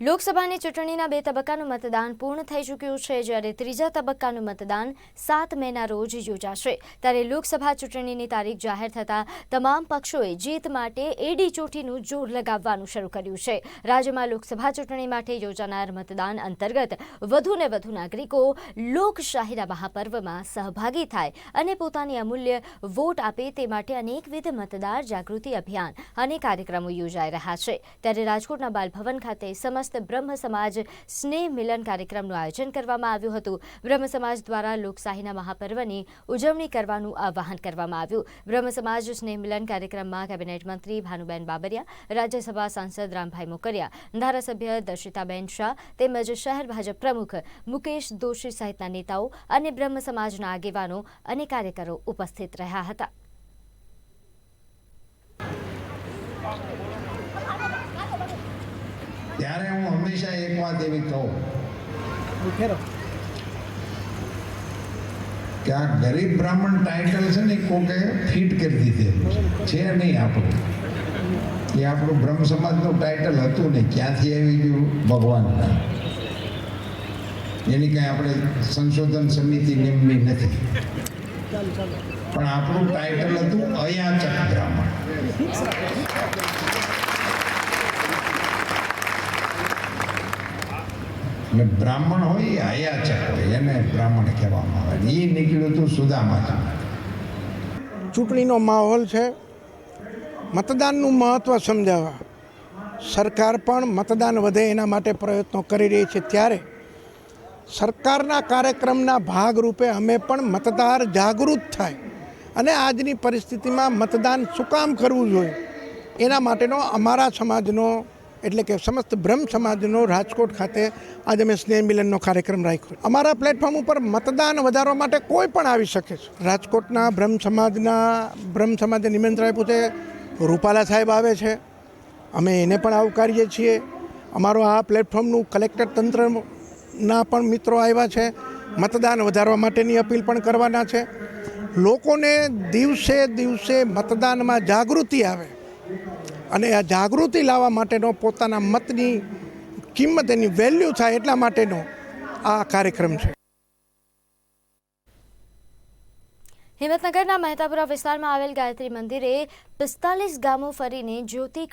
લોકસભાની ચૂંટણીના બે તબક્કાનું મતદાન પૂર્ણ થઈ ચૂક્યું છે, જ્યારે ત્રીજા તબક્કાનું મતદાન સાત મેના રોજ યોજાશે. ત્યારે લોકસભા ચૂંટણીની તારીખ જાહેર થતાં તમામ પક્ષોએ જીત માટે એડી ચોટીનું જોર લગાવવાનું શરૂ કર્યું છે. રાજ્યમાં લોકસભા ચૂંટણી માટે યોજાનાર મતદાન અંતર્ગત વધુને વધુ નાગરિકો લોકશાહીના મહાપર્વમાં સહભાગી થાય અને પોતાની અમૂલ્ય વોટ આપે તે માટે અનેકવિધ મતદાર જાગૃતિ અભિયાન અને કાર્યક્રમો યોજાઈ રહ્યા છે. ત્યારે રાજકોટના બાલભવન ખાતે સમસ્ત બ્રહ્મ સમાજ સ્નેહ મિલન કાર્યક્રમનું આયોજન કરવામાં આવ્યું હતું. બ્રહ્મ સમાજ દ્વારા લોકશાહીના મહાપર્વની ઉજવણી કરવાનું આહ્વાન કરવામાં આવ્યું. બ્રહ્મ સમાજ સ્નેહ મિલન કાર્યક્રમમાં કેબિનેટ મંત્રી ભાનુબેન બાબરિયા, રાજ્યસભા સાંસદ રામભાઈ મોકરિયા, ધારાસભ્ય દર્શિતાબેન શાહ તેમજ શહેર ભાજપ પ્રમુખ મુકેશ દોશી સહિતના નેતાઓ અને બ્રહ્મ સમાજના આગેવાનો અને કાર્યકરો ઉપસ્થિત રહ્યા હતા. ત્યારે હું હંમેશા એક વાત એવી કહું. કે આ ગરીબ બ્રાહ્મણ ટાઇટલ છે ને કોકે ફિટ કરી દીધે છે. નહીં આપણું. એ આપણું બ્રહ્મ સમાજનું ટાઇટલ હતું ને ક્યાંથી આવી ગયું? ભગવાનના. એની કાંઈ આપણે સંશોધન સમિતિ નિમવી નથી. પણ આપણું ટાઇટલ હતું અયાચક બ્રાહ્મણ. એટલે બ્રાહ્મણ હોય એ અયાચક હોય એને બ્રાહ્મણ કહેવામાં આવે એ નીકળ્યું હતું સુદામાથી. ચૂંટણીનો માહોલ છે. મતદાનનું મહત્ત્વ સમજાવવા. સરકાર પણ મતદાન વધે એના માટે પ્રયત્નો કરી રહી છે ત્યારે. સરકારના કાર્યક્રમના ભાગરૂપે અમે પણ મતદાર જાગૃત થાય અને આજની પરિસ્થિતિમાં મતદાન શું કામ કરવું જોઈએ? એના માટેનો અમારા સમાજનો એટલે કે સમસ્ત બ્રહ્મ સમાજનો રાજકોટ ખાતે આજે અમે સ્નેહ મિલનનો કાર્યક્રમ રાખ્યો. અમારા પ્લેટફોર્મ ઉપર મતદાન વધારવા માટે કોઈ પણ આવી શકે છે. રાજકોટના બ્રહ્મ સમાજના, બ્રહ્મ સમાજે નિમંત્રણ આપ્યું છે. રૂપાલા સાહેબ આવે છે. અમે એને પણ આવકારીએ છીએ. અમારો આ પ્લેટફોર્મનું કલેક્ટર તંત્રના પણ મિત્રો આવ્યા છે. મતદાન વધારવા માટેની અપીલ પણ કરવાના છે. લોકોને દિવસે દિવસે મતદાનમાં જાગૃતિ આવે. અને આ જાગૃતિ લાવવા માટેનો પોતાના મતની કિંમત એની વેલ્યુ થાય એટલા માટેનો આ કાર્યક્રમ છે. હિંમતનગરના મહેતાપુરા વિસ્તારમાં આવેલ ગાયત્રી મંદિરે પિસ્તાલીસ ગામો ફરીને જ્યોતિ